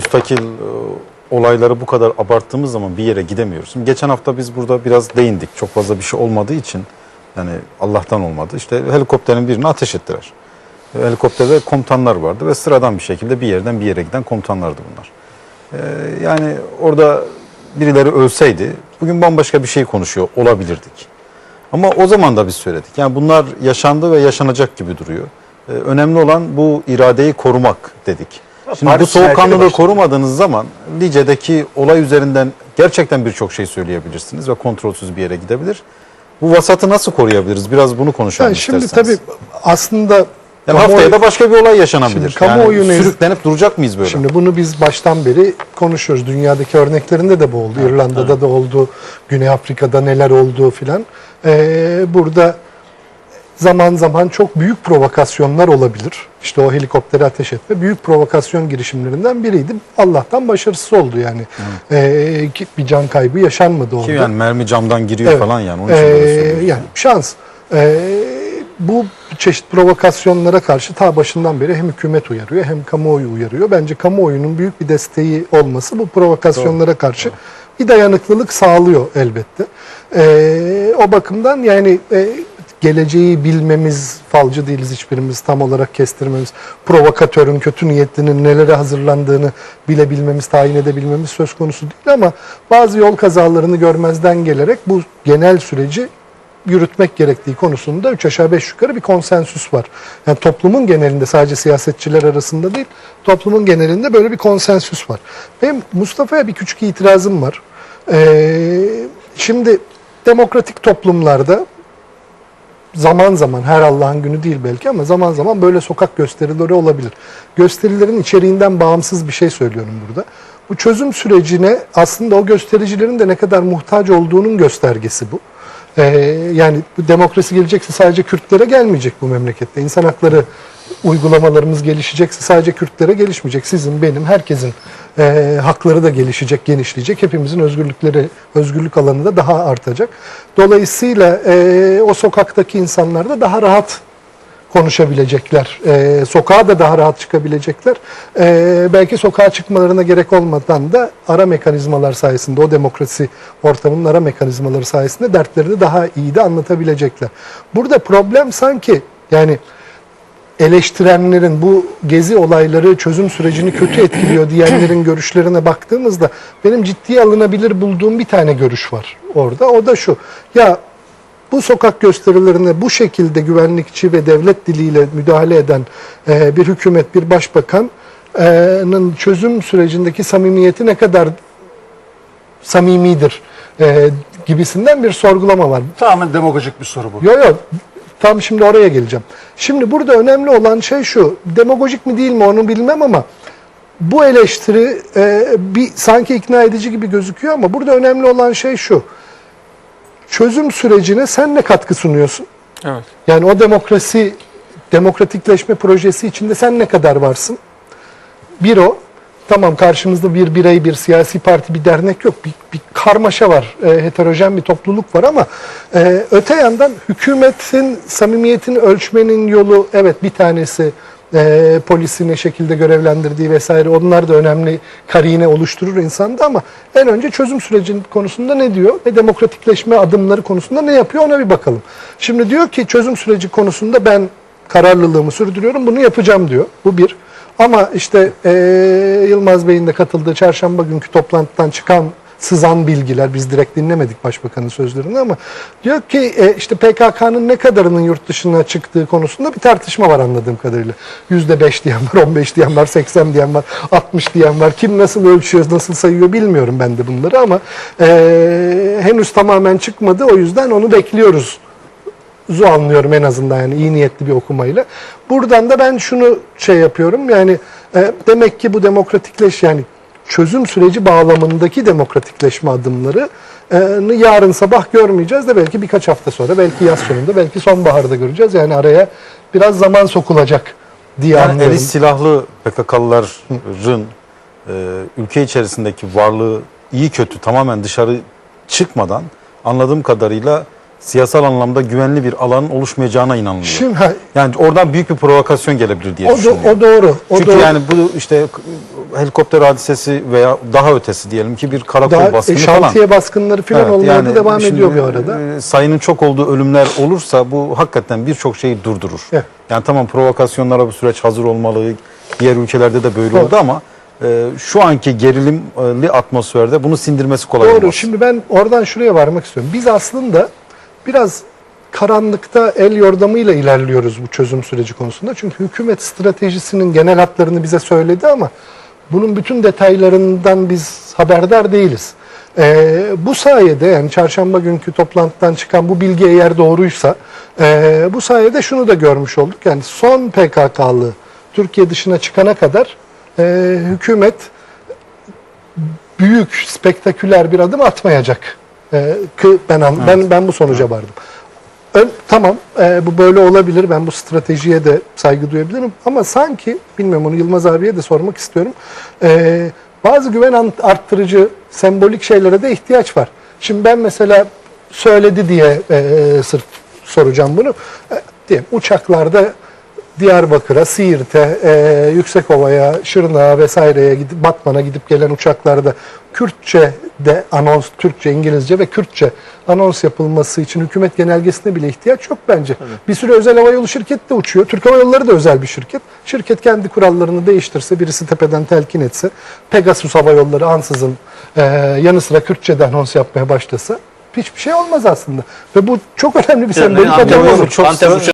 müstakil e, olayları bu kadar abarttığımız zaman bir yere gidemiyoruz. Şimdi geçen hafta biz burada biraz değindik. Çok fazla bir şey olmadığı için yani Allah'tan olmadı. İşte helikopterin birini ateş ettiler. E, Helikopterde komutanlar vardı ve sıradan bir şekilde bir yerden bir yere giden komutanlardı bunlar. E, yani orada birileri ölseydi bugün bambaşka bir şey konuşuyor olabilirdik. Ama o zaman da biz söyledik. Yani bunlar yaşandı ve yaşanacak gibi duruyor. Ee, önemli olan bu iradeyi korumak dedik. Şimdi Paris bu soğukkanlılığı korumadığınız zaman Lice'deki olay üzerinden gerçekten birçok şey söyleyebilirsiniz ve kontrolsüz bir yere gidebilir. Bu vasatı nasıl koruyabiliriz? Biraz bunu konuşalım Yani şimdi isterseniz. tabii aslında Yani kamuoyu- haftaya da başka bir olay yaşanabilir. Şimdi kamuoyu yani sürüklenip duracak mıyız böyle? Şimdi bunu biz baştan beri konuşuyoruz. Dünyadaki örneklerinde de bu oldu. İrlanda'da da oldu. Güney Afrika'da neler oldu filan. Ee, burada zaman zaman çok büyük provokasyonlar olabilir. İşte o helikopteri ateş etme büyük provokasyon girişimlerinden biriydi. Allah'tan başarısız oldu yani. Ee, ki bir can kaybı yaşanmadı orada. Ki yani mermi camdan giriyor Evet. falan yani. Onun için Ee, yani şans. Ee, bu çeşit provokasyonlara karşı ta başından beri hem hükümet uyarıyor hem kamuoyu uyarıyor. Bence kamuoyunun büyük bir desteği olması bu provokasyonlara karşı bir dayanıklılık sağlıyor elbette. Ee, o bakımdan yani e, geleceği bilmemiz, falcı değiliz hiçbirimiz tam olarak kestirmemiz, provokatörün, kötü niyetlinin nelere hazırlandığını bilebilmemiz, tayin edebilmemiz söz konusu değil ama bazı yol kazalarını görmezden gelerek bu genel süreci yürütmek gerektiği konusunda üç aşağı beş yukarı bir konsensüs var. Yani toplumun genelinde sadece siyasetçiler arasında değil, toplumun genelinde böyle bir konsensüs var. Benim Mustafa'ya bir küçük itirazım var. Ee, şimdi demokratik toplumlarda zaman zaman her Allah'ın günü değil belki ama zaman zaman böyle sokak gösterileri olabilir. Gösterilerin içeriğinden bağımsız bir şey söylüyorum burada. Bu çözüm sürecine aslında o göstericilerin de ne kadar muhtaç olduğunun göstergesi bu. Ee, yani bu demokrasi gelecekse sadece Kürtlere gelmeyecek bu memlekette. İnsan hakları uygulamalarımız gelişecekse sadece Kürtlere gelişmeyecek. Sizin, benim, herkesin e, hakları da gelişecek, genişleyecek. Hepimizin özgürlükleri, özgürlük alanı da daha artacak. Dolayısıyla e, o sokaktaki insanlar da daha rahat konuşabilecekler. E, sokağa da daha rahat çıkabilecekler. E, belki sokağa çıkmalarına gerek olmadan da ara mekanizmalar sayesinde, o demokrasi ortamının ara mekanizmaları sayesinde dertlerini daha iyi de anlatabilecekler. Burada problem sanki yani eleştirenlerin bu gezi olayları çözüm sürecini kötü etkiliyor diyenlerin görüşlerine baktığımızda benim ciddiye alınabilir bulduğum bir tane görüş var orada. O da şu. Ya bu sokak gösterilerine bu şekilde güvenlikçi ve devlet diliyle müdahale eden e, bir hükümet, bir başbakanın çözüm sürecindeki samimiyeti ne kadar samimidir e, gibisinden bir sorgulama var. Tamamen demagojik bir soru bu. Yok yok. Tam şimdi oraya geleceğim. Şimdi burada önemli olan şey şu. Demagojik mi değil mi onu bilmem ama bu eleştiri e, bir sanki ikna edici gibi gözüküyor ama burada önemli olan şey şu. Çözüm sürecine sen ne katkı sunuyorsun? Evet. Yani o demokrasi, demokratikleşme projesi içinde sen ne kadar varsın? Bir o. Tamam karşımızda bir birey, bir siyasi parti, bir dernek yok. Bir, bir karmaşa var. E, heterojen bir topluluk var ama e, öte yandan hükümetin samimiyetini ölçmenin yolu evet bir tanesi e, polisi ne şekilde görevlendirdiği vesaire onlar da önemli karine oluşturur insanda ama en önce çözüm sürecinin konusunda ne diyor ve demokratikleşme adımları konusunda ne yapıyor ona bir bakalım. Şimdi diyor ki çözüm süreci konusunda ben kararlılığımı sürdürüyorum bunu yapacağım diyor. Bu bir. Ama işte eee, Yılmaz Bey'in de katıldığı çarşamba günkü toplantıdan çıkan sızan bilgiler, biz direkt dinlemedik başbakanın sözlerini ama diyor ki e, işte PKK'nın ne kadarının yurt dışına çıktığı konusunda bir tartışma var anladığım kadarıyla. Yüzde beş diyen var, 15 diyen var, 80 diyen var, 60 diyen var. Kim nasıl ölçüyor, nasıl sayıyor bilmiyorum ben de bunları ama e, henüz tamamen çıkmadı. O yüzden onu bekliyoruz zu anlıyorum en azından yani iyi niyetli bir okumayla. Buradan da ben şunu şey yapıyorum yani e, demek ki bu demokratikleş yani çözüm süreci bağlamındaki demokratikleşme adımları e, yarın sabah görmeyeceğiz de belki birkaç hafta sonra belki yaz sonunda belki sonbaharda göreceğiz. Yani araya biraz zaman sokulacak diye Yani anlıyorum. eli silahlı PKK'lıların e, ülke içerisindeki varlığı iyi kötü tamamen dışarı çıkmadan anladığım kadarıyla siyasal anlamda güvenli bir alanın oluşmayacağına inanılıyor. Şimdi yani oradan büyük bir provokasyon gelebilir diye o, do- düşünüyorum. o doğru. O Çünkü doğru. yani bu işte helikopter hadisesi veya daha ötesi diyelim ki bir karakol Daha baskını e, falan. şantiye baskınları falan Evet, da yani devam şimdi, ediyor bir arada. e, sayının çok olduğu ölümler olursa bu hakikaten birçok şeyi durdurur. Evet. Yani tamam provokasyonlara bu süreç hazır olmalı. Diğer ülkelerde de böyle Doğru. oldu ama e, şu anki gerilimli atmosferde bunu sindirmesi kolay Doğru. olmaz. Şimdi ben oradan şuraya varmak istiyorum. Biz aslında biraz karanlıkta el yordamıyla ilerliyoruz bu çözüm süreci konusunda. Çünkü hükümet stratejisinin genel hatlarını bize söyledi ama bunun bütün detaylarından biz haberdar değiliz. Ee, bu sayede yani çarşamba günkü toplantıdan çıkan bu bilgi eğer doğruysa e, bu sayede şunu da görmüş olduk. Yani son PKK'lı Türkiye dışına çıkana kadar e, hükümet büyük, spektaküler bir adım atmayacak. Ee, kı- ben an- ben ben bu sonuca vardım. Ön- tamam e, bu böyle olabilir. Ben bu stratejiye de saygı duyabilirim. Ama sanki bilmiyorum onu Yılmaz abiye de sormak istiyorum. Ee, bazı güven arttırıcı sembolik şeylere de ihtiyaç var. Şimdi ben mesela söyledi diye e, sırf soracağım bunu. E, diyelim uçaklarda Diyarbakır'a, Siirt'e, e, Yüksekova'ya, Şırnak'a vesaireye gidip Batman'a gidip gelen uçaklarda Kürtçe de anons, Türkçe, İngilizce ve Kürtçe anons yapılması için hükümet genelgesine bile ihtiyaç yok bence. Bir sürü özel havayolu şirketi de uçuyor. Türk Hava Yolları da özel bir şirket. Şirket kendi kurallarını değiştirse, birisi tepeden telkin etse, Pegasus Hava Yolları ansızın e, yanı sıra Kürtçe'de anons yapmaya başlasa hiçbir şey olmaz aslında. Ve bu çok önemli bir sembolik Antep adım